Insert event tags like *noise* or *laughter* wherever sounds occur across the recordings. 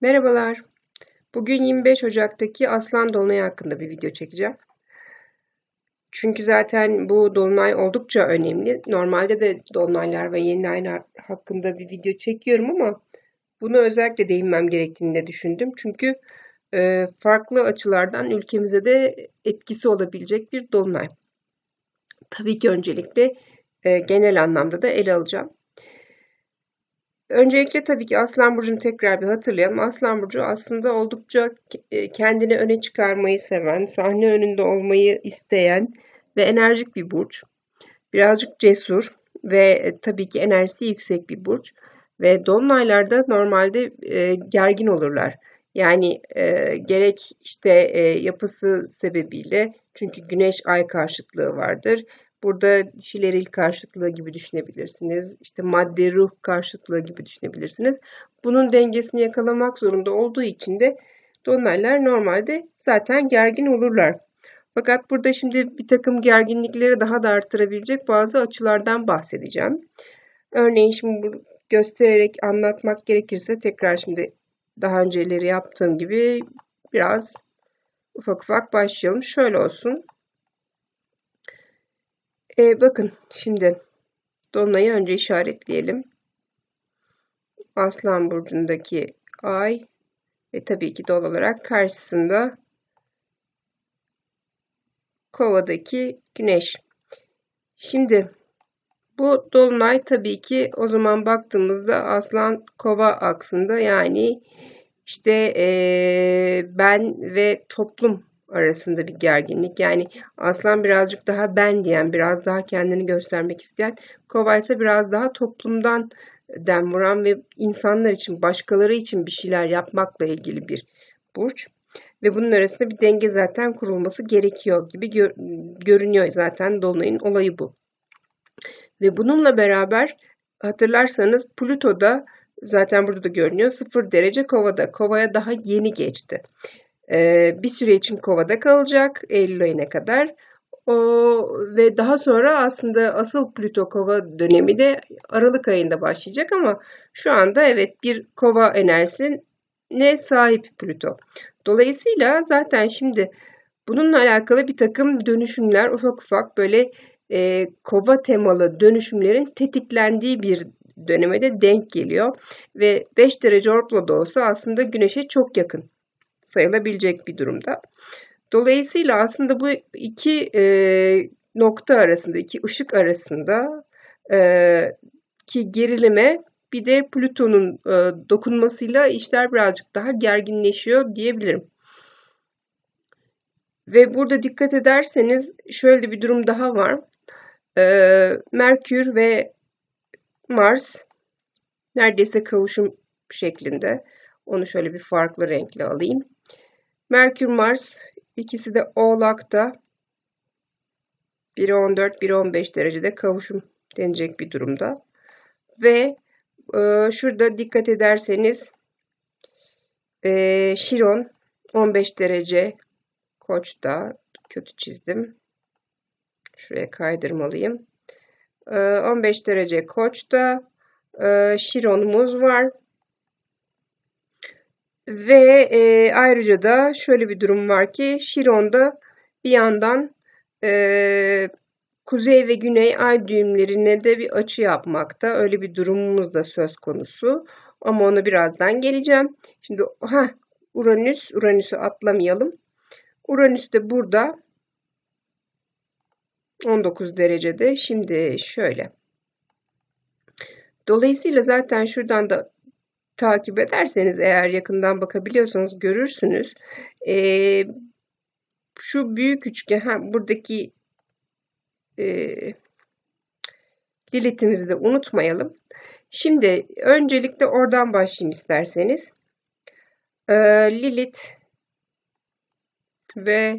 Merhabalar. Bugün 25 Ocak'taki Aslan Dolunay hakkında bir video çekeceğim. Çünkü zaten bu dolunay oldukça önemli. Normalde de dolunaylar ve yeni aylar hakkında bir video çekiyorum ama bunu özellikle değinmem gerektiğini de düşündüm. Çünkü e, farklı açılardan ülkemize de etkisi olabilecek bir dolunay. Tabii ki öncelikle e, genel anlamda da ele alacağım. Öncelikle tabii ki Aslan Burcu'nu tekrar bir hatırlayalım. Aslan Burcu aslında oldukça e, kendini öne çıkarmayı seven, sahne önünde olmayı isteyen ve enerjik bir burç. Birazcık cesur ve e, tabii ki enerjisi yüksek bir burç. Ve dolunaylarda normalde e, gergin olurlar. Yani e, gerek işte e, yapısı sebebiyle çünkü güneş ay karşıtlığı vardır Burada dişileril karşıtlığı gibi düşünebilirsiniz. İşte madde ruh karşıtlığı gibi düşünebilirsiniz. Bunun dengesini yakalamak zorunda olduğu için de dolunaylar normalde zaten gergin olurlar. Fakat burada şimdi bir takım gerginlikleri daha da artırabilecek bazı açılardan bahsedeceğim. Örneğin şimdi göstererek anlatmak gerekirse tekrar şimdi daha önceleri yaptığım gibi biraz ufak ufak başlayalım. Şöyle olsun. E, bakın şimdi Dolunay'ı önce işaretleyelim. Aslan burcundaki ay ve tabii ki doğal olarak karşısında Kova'daki güneş. Şimdi bu dolunay tabii ki o zaman baktığımızda Aslan Kova aksında yani işte e, ben ve toplum arasında bir gerginlik. Yani aslan birazcık daha ben diyen, biraz daha kendini göstermek isteyen, kova ise biraz daha toplumdan dem vuran ve insanlar için, başkaları için bir şeyler yapmakla ilgili bir burç. Ve bunun arasında bir denge zaten kurulması gerekiyor gibi gör, görünüyor zaten Dolunay'ın olayı bu. Ve bununla beraber hatırlarsanız Plüto da zaten burada da görünüyor 0 derece kovada. Kovaya daha yeni geçti. Ee, bir süre için kovada kalacak Eylül ayına kadar. O, ve daha sonra aslında asıl Plüto kova dönemi de Aralık ayında başlayacak ama şu anda evet bir kova enerjisine sahip Plüto. Dolayısıyla zaten şimdi bununla alakalı bir takım dönüşümler ufak ufak böyle e, kova temalı dönüşümlerin tetiklendiği bir döneme de denk geliyor. Ve 5 derece orpla da olsa aslında güneşe çok yakın sayılabilecek bir durumda. Dolayısıyla aslında bu iki e, nokta arasında, iki ışık arasında e, ki gerilime bir de Plüton'un e, dokunmasıyla işler birazcık daha gerginleşiyor diyebilirim. Ve burada dikkat ederseniz şöyle bir durum daha var. E, Merkür ve Mars neredeyse kavuşum şeklinde. Onu şöyle bir farklı renkle alayım. Merkür Mars ikisi de Oğlak'ta. Biri 14, biri 15 derecede kavuşum denecek bir durumda. Ve e, şurada dikkat ederseniz e, Şiron 15 derece Koç'ta kötü çizdim. Şuraya kaydırmalıyım. E, 15 derece Koç'ta e, Şiron'umuz var. Ve e, ayrıca da şöyle bir durum var ki Şiron'da bir yandan e, kuzey ve güney ay düğümlerine de bir açı yapmakta. Öyle bir durumumuz da söz konusu. Ama ona birazdan geleceğim. Şimdi ha Uranüs, Uranüs'ü atlamayalım. Uranüs de burada 19 derecede. Şimdi şöyle. Dolayısıyla zaten şuradan da takip ederseniz eğer yakından bakabiliyorsanız görürsünüz. E, şu büyük üçgen ha, buradaki e, Lilith'imizi de unutmayalım. Şimdi öncelikle oradan başlayayım isterseniz. E, Lilith ve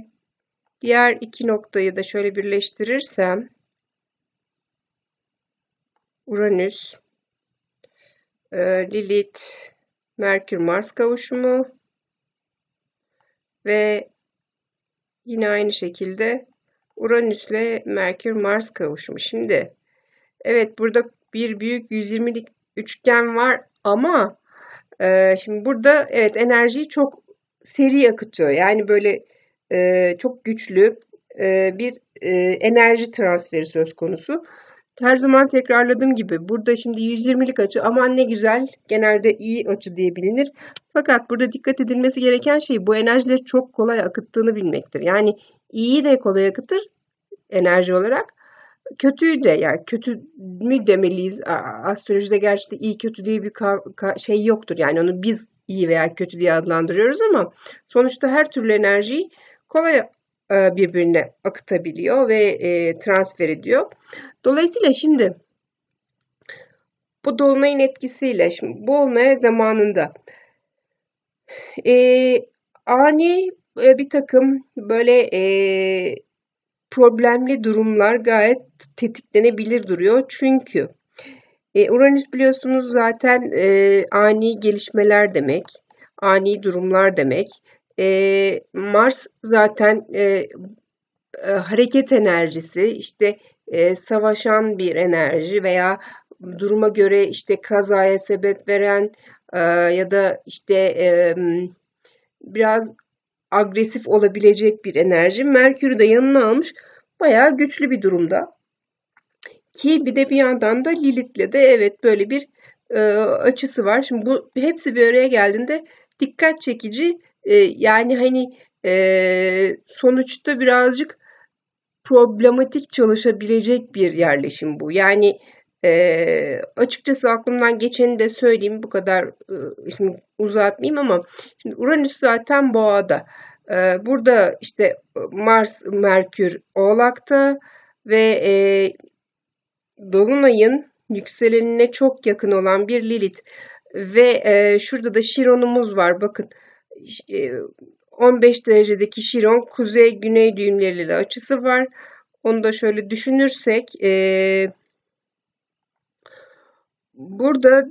diğer iki noktayı da şöyle birleştirirsem Uranüs e, Lilith, Merkür Mars kavuşumu ve yine aynı şekilde Uranüs ile Merkür Mars kavuşumu. Şimdi evet burada bir büyük 120'lik üçgen var ama E, şimdi burada evet enerjiyi çok seri akıtıyor. Yani böyle e, çok güçlü e, bir e, enerji transferi söz konusu. Her zaman tekrarladığım gibi burada şimdi 120'lik açı aman ne güzel genelde iyi açı diye bilinir. Fakat burada dikkat edilmesi gereken şey bu enerjileri çok kolay akıttığını bilmektir. Yani iyiyi de kolay akıtır enerji olarak. Kötüyü de yani kötü mü demeliyiz? Astrolojide gerçekten iyi kötü diye bir şey yoktur. Yani onu biz iyi veya kötü diye adlandırıyoruz ama sonuçta her türlü enerjiyi kolay e, birbirine akıtabiliyor ve e, transfer ediyor. Dolayısıyla şimdi bu dolunayın etkisiyle şimdi bu olmaya zamanında e, ani e, bir takım böyle e, problemli durumlar gayet tetiklenebilir duruyor. Çünkü e, Uranüs biliyorsunuz zaten e, ani gelişmeler demek, ani durumlar demek. E, Mars zaten e, e, hareket enerjisi, işte e, savaşan bir enerji veya duruma göre işte kazaya sebep veren e, ya da işte e, biraz agresif olabilecek bir enerji. Merkür'ü de yanına almış. Bayağı güçlü bir durumda. Ki bir de bir yandan da Lilith'le de evet böyle bir e, açısı var. Şimdi bu hepsi bir araya geldiğinde dikkat çekici. E, yani hani e, sonuçta birazcık problematik çalışabilecek bir yerleşim bu. Yani e, açıkçası aklımdan geçeni de söyleyeyim bu kadar e, şimdi uzatmayayım ama şimdi Uranüs zaten boğada. E, burada işte Mars, Merkür Oğlak'ta ve e, Dolunay'ın yükselenine çok yakın olan bir Lilith ve e, şurada da Şiron'umuz var. Bakın e, 15 derecedeki Şiron kuzey-güney düğümleriyle açısı var. Onu da şöyle düşünürsek e, burada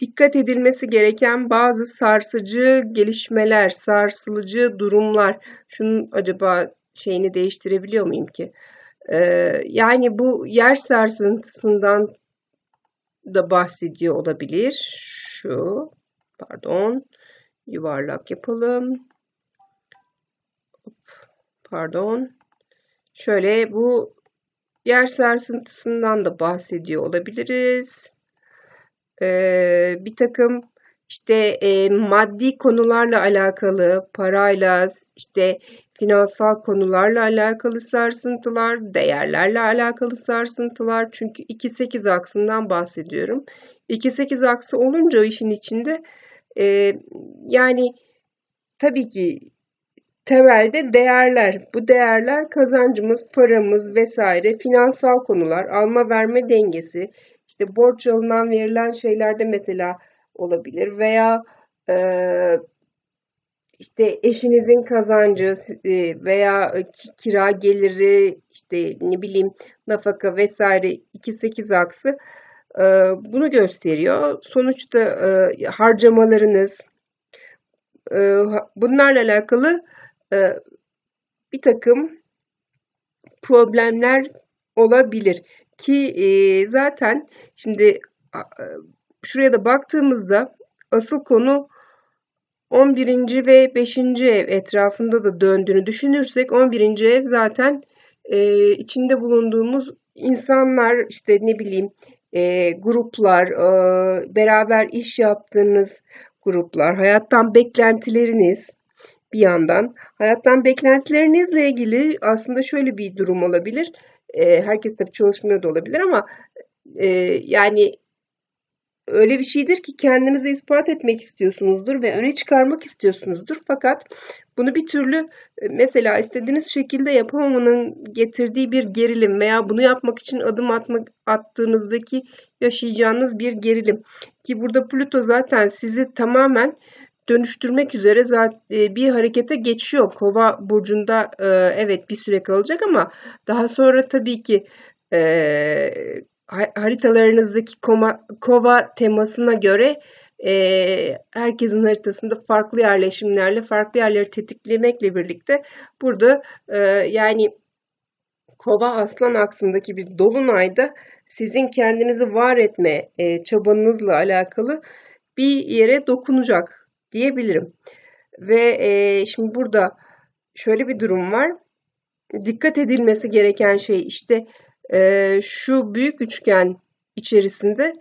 dikkat edilmesi gereken bazı sarsıcı gelişmeler, sarsılıcı durumlar. Şunun acaba şeyini değiştirebiliyor muyum ki? Ee, yani bu yer sarsıntısından da bahsediyor olabilir. Şu, pardon, yuvarlak yapalım. Pardon. Şöyle bu yer sarsıntısından da bahsediyor olabiliriz. Ee, bir takım işte e, maddi konularla alakalı, parayla, işte finansal konularla alakalı sarsıntılar, değerlerle alakalı sarsıntılar. Çünkü 2-8 aksından bahsediyorum. 2-8 aksı olunca işin içinde e, yani tabii ki temelde değerler. Bu değerler kazancımız, paramız vesaire, finansal konular, alma verme dengesi, işte borç alınan verilen şeylerde mesela olabilir veya e, işte eşinizin kazancı e, veya kira geliri işte ne bileyim nafaka vesaire 2-8 aksı e, bunu gösteriyor. Sonuçta e, harcamalarınız bunlarla alakalı bir takım problemler olabilir ki zaten şimdi şuraya da baktığımızda asıl konu 11. ve 5. ev etrafında da döndüğünü düşünürsek 11. ev zaten e, içinde bulunduğumuz insanlar işte ne bileyim e, gruplar, e, beraber iş yaptığınız gruplar, hayattan beklentileriniz bir yandan. Hayattan beklentilerinizle ilgili aslında şöyle bir durum olabilir. E, herkes tabii çalışmıyor da olabilir ama e, yani öyle bir şeydir ki kendinizi ispat etmek istiyorsunuzdur ve öne çıkarmak istiyorsunuzdur. Fakat bunu bir türlü e, mesela istediğiniz şekilde yapamamanın getirdiği bir gerilim veya bunu yapmak için adım atmak attığınızdaki yaşayacağınız bir gerilim. Ki burada Plüto zaten sizi tamamen dönüştürmek üzere zaten e, bir harekete geçiyor. Kova burcunda e, evet bir süre kalacak ama daha sonra tabii ki haritalarınızdaki koma, kova temasına göre e, herkesin haritasında farklı yerleşimlerle farklı yerleri tetiklemekle birlikte burada e, yani kova aslan aksındaki bir dolunayda sizin kendinizi var etme e, çabanızla alakalı bir yere dokunacak diyebilirim. Ve e, şimdi burada şöyle bir durum var. Dikkat edilmesi gereken şey işte e, şu büyük üçgen içerisinde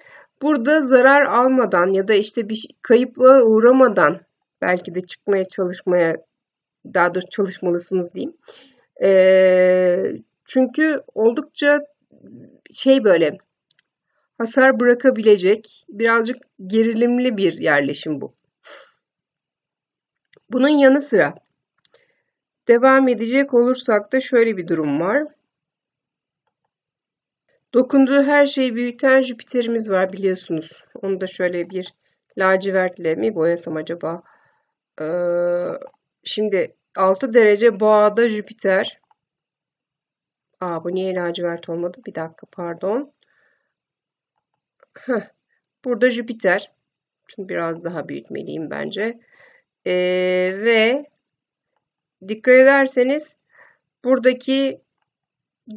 burada zarar almadan ya da işte bir kayıpla uğramadan belki de çıkmaya çalışmaya daha doğrusu çalışmalısınız diyeyim. E, çünkü oldukça şey böyle hasar bırakabilecek birazcık gerilimli bir yerleşim bu. Bunun yanı sıra devam edecek olursak da şöyle bir durum var. Dokunduğu her şeyi büyüten Jüpiter'imiz var biliyorsunuz. Onu da şöyle bir lacivertle mi boyasam acaba? Ee, şimdi 6 derece boğada Jüpiter. Aa bu niye lacivert olmadı? Bir dakika pardon. Heh, burada Jüpiter. Şimdi biraz daha büyütmeliyim bence. Ee, ve dikkat ederseniz buradaki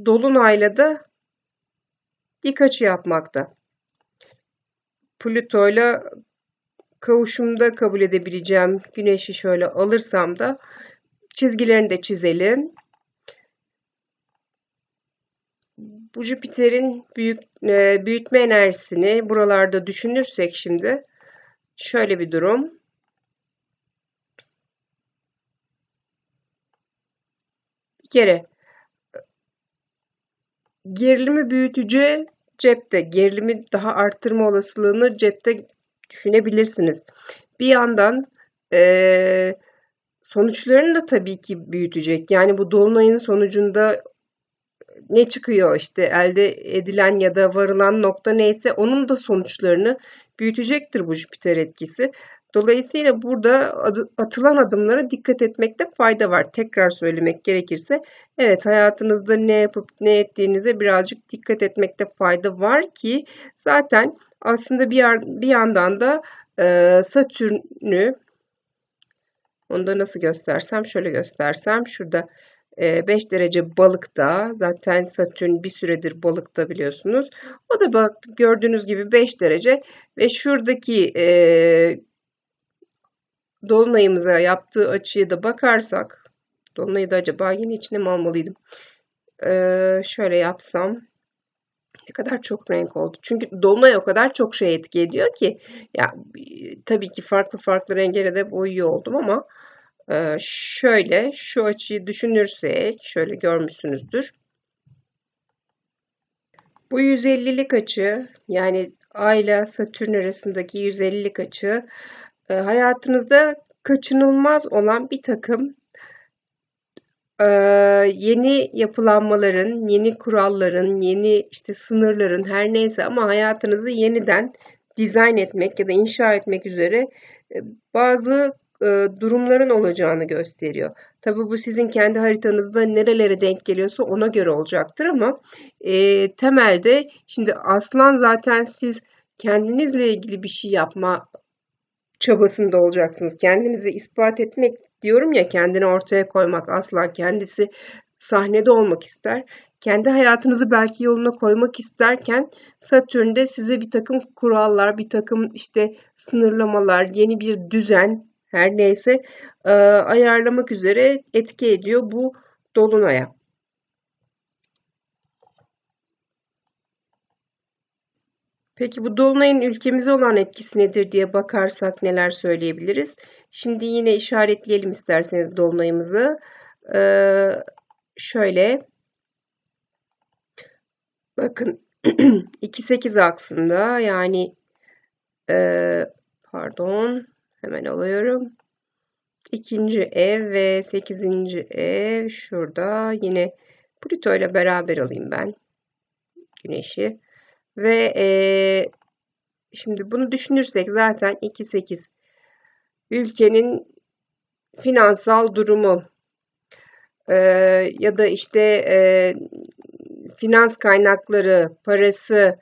dolunayla da dik açı yapmakta. Plüto ile kavuşumda kabul edebileceğim güneşi şöyle alırsam da çizgilerini de çizelim. Bu Jüpiter'in büyük, e, büyütme enerjisini buralarda düşünürsek şimdi şöyle bir durum. Kere gerilimi büyütücü cepte, gerilimi daha arttırma olasılığını cepte düşünebilirsiniz. Bir yandan e, sonuçlarını da tabii ki büyütecek. Yani bu dolunayın sonucunda ne çıkıyor işte elde edilen ya da varılan nokta neyse onun da sonuçlarını büyütecektir bu Jüpiter etkisi. Dolayısıyla burada atılan adımlara dikkat etmekte fayda var. Tekrar söylemek gerekirse evet hayatınızda ne yapıp ne ettiğinize birazcık dikkat etmekte fayda var ki zaten aslında bir, bir yandan da e, Satürn'ü onu da nasıl göstersem şöyle göstersem şurada 5 derece balıkta zaten Satürn bir süredir balıkta biliyorsunuz. O da bak gördüğünüz gibi 5 derece ve şuradaki e, dolunayımıza yaptığı açıya da bakarsak dolunayı da acaba yine içine mi almalıydım? E, şöyle yapsam ne kadar çok renk oldu. Çünkü dolunay o kadar çok şey etki ediyor ki ya tabii ki farklı farklı renklere de boyuyor oldum ama ee, şöyle şu açıyı düşünürsek şöyle görmüşsünüzdür. Bu 150'lik açı yani Ay ile Satürn arasındaki 150'lik açı e, hayatınızda kaçınılmaz olan bir takım e, yeni yapılanmaların, yeni kuralların, yeni işte sınırların her neyse ama hayatınızı yeniden dizayn etmek ya da inşa etmek üzere e, bazı e, durumların olacağını gösteriyor. Tabi bu sizin kendi haritanızda nerelere denk geliyorsa ona göre olacaktır ama e, temelde şimdi aslan zaten siz kendinizle ilgili bir şey yapma çabasında olacaksınız. Kendinizi ispat etmek diyorum ya kendini ortaya koymak aslan kendisi sahnede olmak ister. Kendi hayatınızı belki yoluna koymak isterken Satürn'de size bir takım kurallar, bir takım işte sınırlamalar, yeni bir düzen her neyse ayarlamak üzere etki ediyor bu dolunaya. Peki bu dolunayın ülkemize olan etkisi nedir diye bakarsak neler söyleyebiliriz? Şimdi yine işaretleyelim isterseniz dolunayımızı. Ee, şöyle bakın *clears throat* 2-8 aksında yani e, pardon Hemen alıyorum. İkinci ev ve sekizinci ev şurada. Yine Plüto ile beraber alayım ben. Güneşi. Ve e, şimdi bunu düşünürsek zaten 2-8 ülkenin finansal durumu e, ya da işte e, finans kaynakları, parası,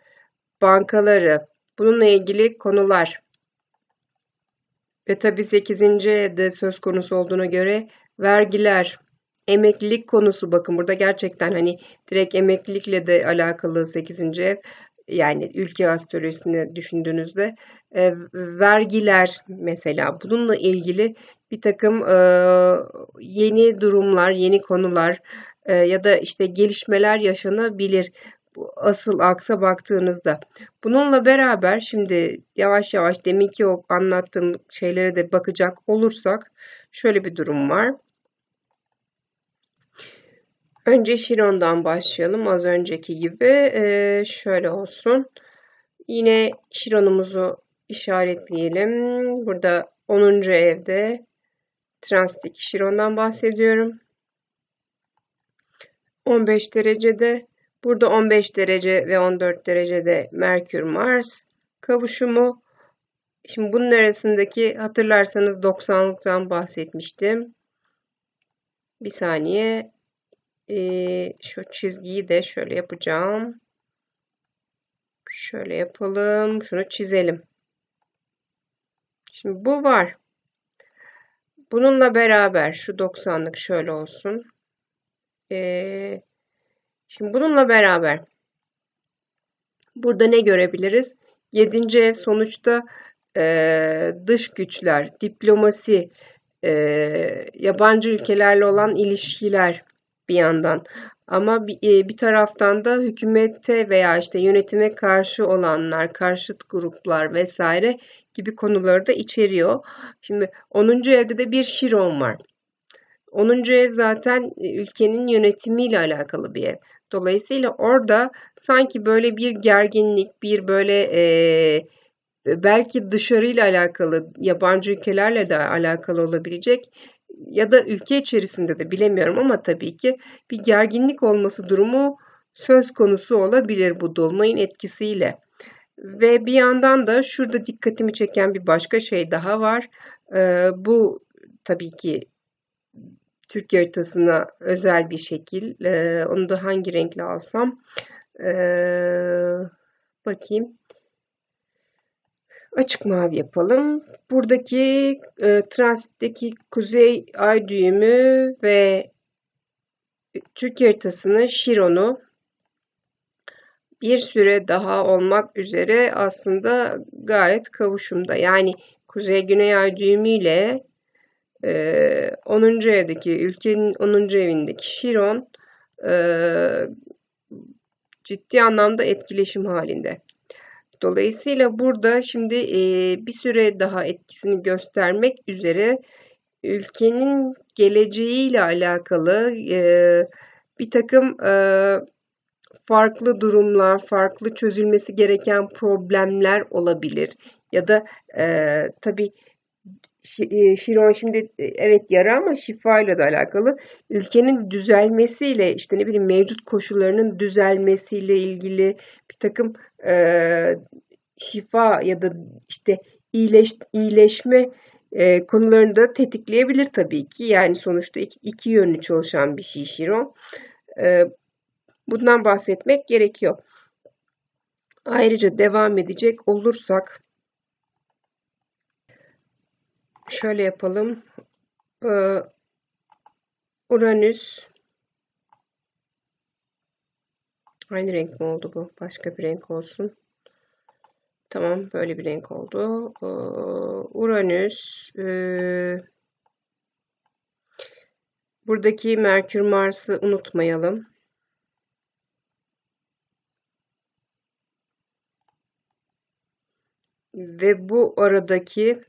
bankaları bununla ilgili konular ve tabii 8. de söz konusu olduğuna göre vergiler, emeklilik konusu bakın burada gerçekten hani direkt emeklilikle de alakalı 8. ev. Yani ülke astrolojisini düşündüğünüzde e, vergiler mesela bununla ilgili bir takım e, yeni durumlar, yeni konular e, ya da işte gelişmeler yaşanabilir. Asıl aksa baktığınızda. Bununla beraber şimdi yavaş yavaş deminki o anlattığım şeylere de bakacak olursak şöyle bir durum var. Önce Şiron'dan başlayalım. Az önceki gibi ee, şöyle olsun. Yine Şiron'umuzu işaretleyelim. Burada 10. evde transitik Şiron'dan bahsediyorum. 15 derecede burada 15 derece ve 14 derecede Merkür Mars kavuşumu. Şimdi bunun arasındaki hatırlarsanız 90'lıktan bahsetmiştim. Bir saniye ee, şu çizgiyi de şöyle yapacağım. Şöyle yapalım. Şunu çizelim. Şimdi bu var. Bununla beraber şu 90'lık şöyle olsun. Ee, şimdi bununla beraber burada ne görebiliriz? 7. ev sonuçta e, dış güçler, diplomasi, e, yabancı ülkelerle olan ilişkiler, bir yandan. Ama bir, e, bir taraftan da hükümete veya işte yönetime karşı olanlar, karşıt gruplar vesaire gibi konuları da içeriyor. Şimdi 10. evde de bir Şiron var. 10. ev zaten e, ülkenin yönetimiyle alakalı bir ev. Dolayısıyla orada sanki böyle bir gerginlik, bir böyle e, belki dışarıyla alakalı, yabancı ülkelerle de alakalı olabilecek ya da ülke içerisinde de bilemiyorum ama tabii ki bir gerginlik olması durumu söz konusu olabilir bu dolunayın etkisiyle. Ve bir yandan da şurada dikkatimi çeken bir başka şey daha var. Ee, bu tabii ki Türk haritasına özel bir şekil. Ee, onu da hangi renkle alsam? Ee, bakayım. Açık mavi yapalım. Buradaki e, transitteki kuzey ay düğümü ve Türk haritasını Şiron'u bir süre daha olmak üzere aslında gayet kavuşumda. Yani kuzey güney ay düğümüyle e, 10. evdeki ülkenin 10. evindeki Şiron e, ciddi anlamda etkileşim halinde. Dolayısıyla burada şimdi bir süre daha etkisini göstermek üzere ülkenin geleceğiyle alakalı bir takım farklı durumlar, farklı çözülmesi gereken problemler olabilir. Ya da e, tabii Şiron şimdi evet yara ama şifayla da alakalı. Ülkenin düzelmesiyle işte ne bileyim mevcut koşullarının düzelmesiyle ilgili bir takım e, şifa ya da işte iyileş, iyileşme e, konularını da tetikleyebilir tabii ki. Yani sonuçta iki, iki yönlü çalışan bir şey Şiron. E, bundan bahsetmek gerekiyor. Ayrıca devam edecek olursak şöyle yapalım. Ee, Uranüs aynı renk mi oldu bu? Başka bir renk olsun. Tamam böyle bir renk oldu. Ee, Uranüs e, buradaki Merkür Mars'ı unutmayalım. Ve bu aradaki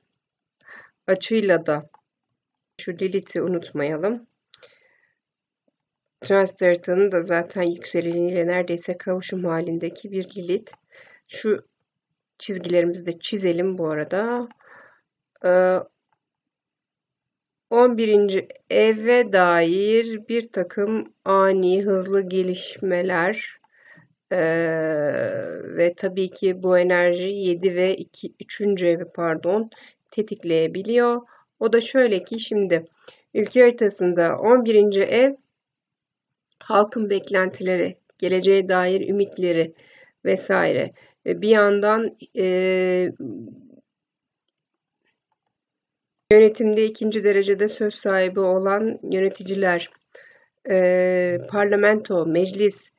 açıyla da şu Lilith'i unutmayalım. Transit da zaten yükseleniyle neredeyse kavuşum halindeki bir Lilith. Şu çizgilerimizi de çizelim bu arada. Ee, 11. eve dair bir takım ani hızlı gelişmeler ee, ve tabii ki bu enerji 7 ve 2, 3. evi pardon tetikleyebiliyor. O da şöyle ki şimdi ülke haritasında 11. ev halkın beklentileri, geleceğe dair ümitleri vesaire. Bir yandan e, yönetimde ikinci derecede söz sahibi olan yöneticiler, e, parlamento, meclis,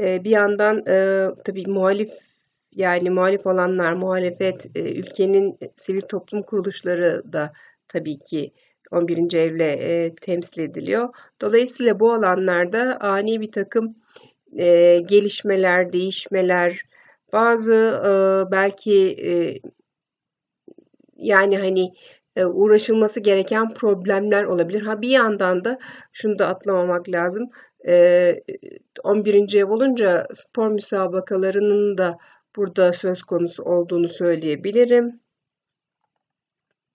e, bir yandan e, tabii muhalif yani muhalif olanlar, muhalefet, e, ülkenin sivil toplum kuruluşları da tabii ki 11. evle e, temsil ediliyor. Dolayısıyla bu alanlarda ani bir takım e, gelişmeler, değişmeler, bazı e, belki e, yani hani e, uğraşılması gereken problemler olabilir. Ha bir yandan da şunu da atlamamak lazım. E, 11. ev olunca spor müsabakalarının da burada söz konusu olduğunu söyleyebilirim.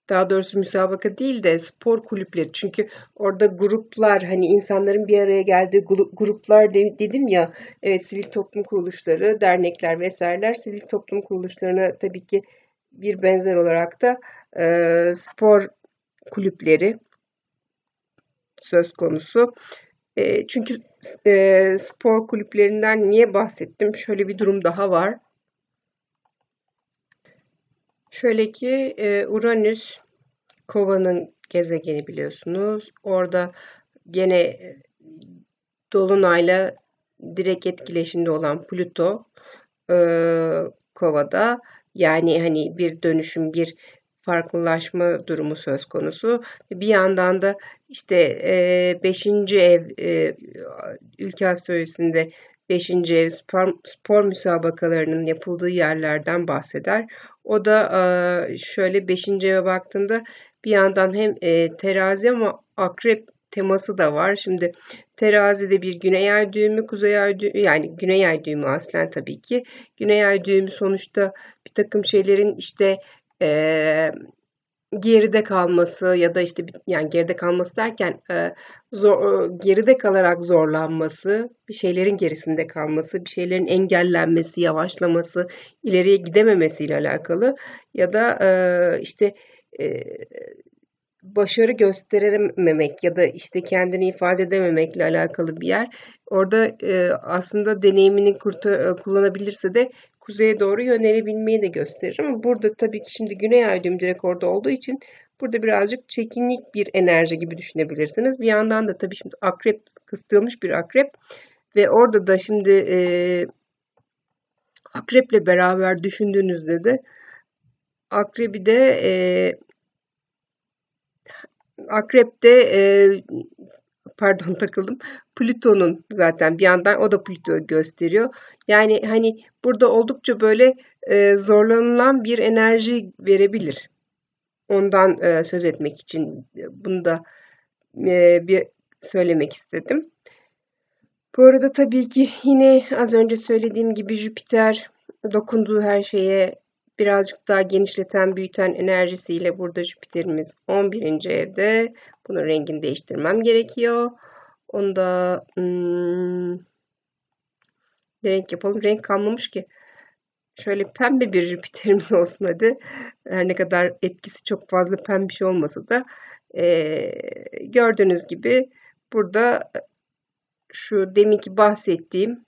Daha doğrusu müsabaka değil de spor kulüpleri. Çünkü orada gruplar hani insanların bir araya geldiği gruplar dedim ya. Evet sivil toplum kuruluşları, dernekler vesaireler sivil toplum kuruluşlarına tabii ki bir benzer olarak da e, spor kulüpleri söz konusu. E, çünkü e, spor kulüplerinden niye bahsettim? Şöyle bir durum daha var. Şöyle ki e, Uranüs kovanın gezegeni biliyorsunuz. Orada gene e, Dolunay'la direkt etkileşimde olan Plüto e, kovada yani hani bir dönüşüm, bir farklılaşma durumu söz konusu. Bir yandan da işte 5. E, ev e, ülke astrolojisinde 5. ev spor, spor müsabakalarının yapıldığı yerlerden bahseder. O da e, şöyle 5. eve baktığında bir yandan hem e, terazi ama akrep teması da var. Şimdi terazide bir güney ay düğümü, kuzey ay düğümü yani güney ay düğümü aslen tabii ki. Güney ay düğümü sonuçta bir takım şeylerin işte e, geride kalması ya da işte yani geride kalması derken e, zor, geride kalarak zorlanması, bir şeylerin gerisinde kalması, bir şeylerin engellenmesi, yavaşlaması, ileriye gidememesiyle alakalı ya da e, işte e, başarı gösterememek ya da işte kendini ifade edememekle alakalı bir yer. Orada e, aslında deneyimini kurtar, kullanabilirse de kuzeye doğru yönelebilmeyi de gösterir. Ama burada tabii ki şimdi güney ay düğüm direkt orada olduğu için burada birazcık çekinlik bir enerji gibi düşünebilirsiniz. Bir yandan da tabii şimdi akrep kıstırılmış bir akrep ve orada da şimdi e, akreple beraber düşündüğünüzde de akrebi de e, akrepte e, pardon *laughs* takıldım. Plüton'un zaten bir yandan o da Plüto gösteriyor. Yani hani burada oldukça böyle e, zorlanılan bir enerji verebilir. Ondan e, söz etmek için bunu da e, bir söylemek istedim. Bu arada tabii ki yine az önce söylediğim gibi Jüpiter dokunduğu her şeye birazcık daha genişleten, büyüten enerjisiyle burada Jüpiter'imiz 11. evde. Bunun rengini değiştirmem gerekiyor. Onu da hmm, bir renk yapalım. Renk kalmamış ki. Şöyle pembe bir Jüpiter'imiz *laughs* olsun hadi. Her ne kadar etkisi çok fazla pembe şey olmasa da e, gördüğünüz gibi burada şu deminki bahsettiğim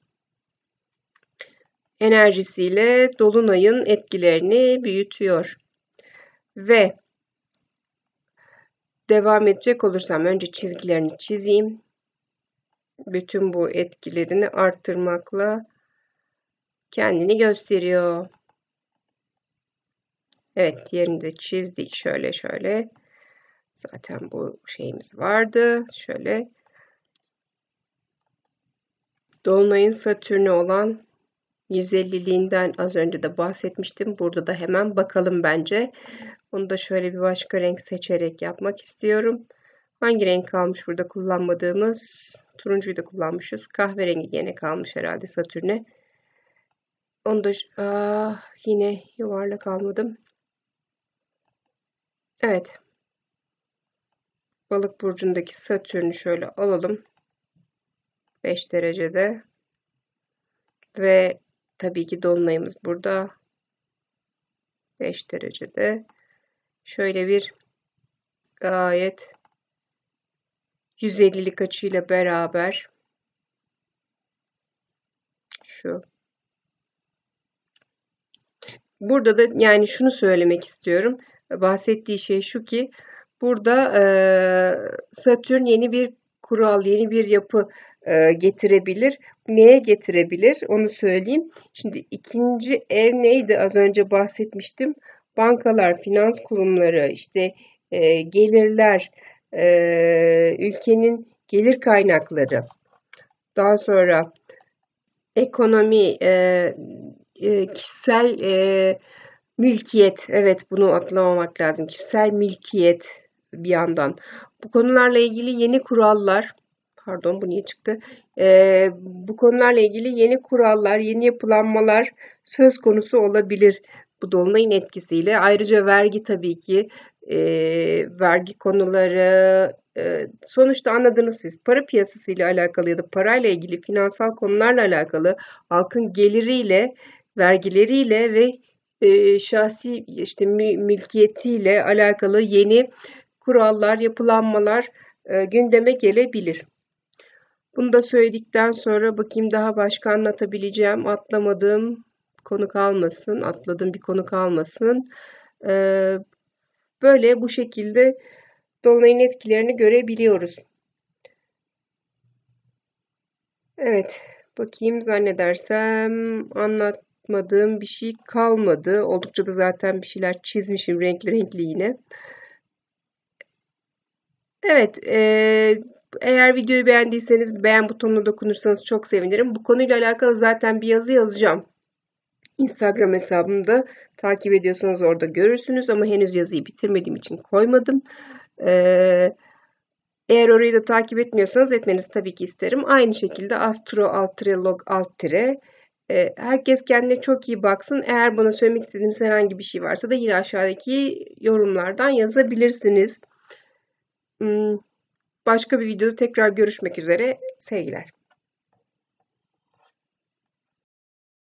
enerjisiyle dolunayın etkilerini büyütüyor. Ve devam edecek olursam önce çizgilerini çizeyim. Bütün bu etkilerini arttırmakla kendini gösteriyor. Evet yerini de çizdik şöyle şöyle. Zaten bu şeyimiz vardı. Şöyle Dolunay'ın Satürn'ü olan 150'liğinden az önce de bahsetmiştim. Burada da hemen bakalım bence. Onu da şöyle bir başka renk seçerek yapmak istiyorum. Hangi renk kalmış burada kullanmadığımız? Turuncuyu da kullanmışız. Kahverengi gene kalmış herhalde Satürn'e. Onu da ah, yine yuvarlak almadım. Evet. Balık burcundaki Satürn'ü şöyle alalım. 5 derecede. Ve Tabii ki dolunayımız burada. 5 derecede. Şöyle bir gayet 150'lik açıyla beraber şu Burada da yani şunu söylemek istiyorum. Bahsettiği şey şu ki burada e, Satürn yeni bir kural, yeni bir yapı getirebilir. Neye getirebilir onu söyleyeyim. Şimdi ikinci ev neydi? Az önce bahsetmiştim. Bankalar, finans kurumları, işte e, gelirler, e, ülkenin gelir kaynakları, daha sonra ekonomi, e, e, kişisel e, mülkiyet, evet bunu atlamamak lazım. Kişisel mülkiyet bir yandan. Bu konularla ilgili yeni kurallar, pardon bu niye çıktı? E, bu konularla ilgili yeni kurallar, yeni yapılanmalar söz konusu olabilir bu dolunayın etkisiyle. Ayrıca vergi tabii ki e, vergi konuları e, sonuçta anladınız siz para piyasası ile alakalı ya da parayla ilgili finansal konularla alakalı halkın geliriyle vergileriyle ve e, şahsi işte mülkiyetiyle alakalı yeni kurallar, yapılanmalar e, gündeme gelebilir. Bunu da söyledikten sonra bakayım daha başka anlatabileceğim, atlamadığım konu kalmasın, atladığım bir konu kalmasın. E, böyle bu şekilde dolunayın etkilerini görebiliyoruz. Evet, bakayım zannedersem anlatmadığım bir şey kalmadı. Oldukça da zaten bir şeyler çizmişim renkli renkli yine. Evet, e, eğer videoyu beğendiyseniz beğen butonuna dokunursanız çok sevinirim. Bu konuyla alakalı zaten bir yazı yazacağım. Instagram hesabımda takip ediyorsanız orada görürsünüz ama henüz yazıyı bitirmediğim için koymadım. Ee, eğer orayı da takip etmiyorsanız etmenizi tabii ki isterim. Aynı şekilde astro alt log alt. Ee, herkes kendine çok iyi baksın. Eğer bana söylemek istediğiniz herhangi bir şey varsa da yine aşağıdaki yorumlardan yazabilirsiniz. Hmm, başka bir videoda tekrar görüşmek üzere. Sevgiler.